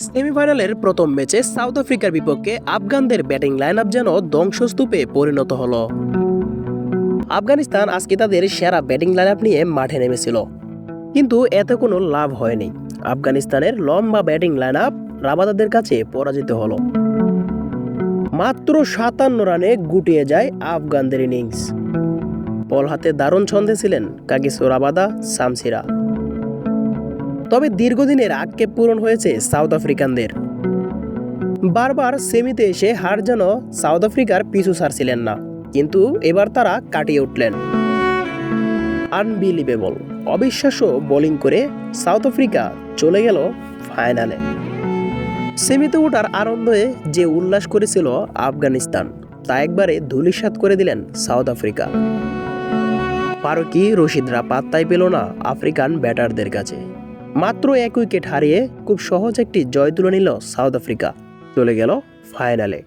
সেমিফাইনালের প্রথম ম্যাচে সাউথ আফ্রিকার বিপক্ষে আফগানদের ব্যাটিং লাইন আপ যেন ধ্বংসস্তূপে পরিণত হলো। আফগানিস্তান আজকে তাদের সেরা ব্যাটিং লাইন আপ নিয়ে মাঠে নেমেছিল। কিন্তু এতে কোনো লাভ হয়নি। আফগানিস্তানের লম্বা ব্যাটিং লাইন আপ রাবাদাদের কাছে পরাজিত হলো। মাত্র সাতান্ন রানে গুটিয়ে যায় আফগানদের ইনিংস। বল হাতে দারুণ ছন্দে ছিলেন কাগিসো রাবাদা, সামসিরা। তবে দীর্ঘদিনের আক্ষেপ পূরণ হয়েছে সাউথ আফ্রিকানদের। বারবার সেমিতে এসে হার যেন সাউথ আফ্রিকার পিছু ছাড়ছিলেন না, কিন্তু এবার তারা কাটিয়ে উঠলেন। আনবিলিভেবল, অবিশ্বাস্য বোলিং করে সাউথ আফ্রিকা চলে গেল ফাইনালে। সেমিতে ওঠার আনন্দে যে উল্লাস করেছিল আফগানিস্তান, তা একবারে ধুলিসাৎ করে দিলেন সাউথ আফ্রিকা। পারকি রশিদরা পাত্তাই পেল না আফ্রিকান ব্যাটারদের কাছে। মাত্র এক উইকেট হারিয়ে খুব সহজ একটি জয় তুলে নিল সাউথ আফ্রিকা। চলে গেল ফাইনালে।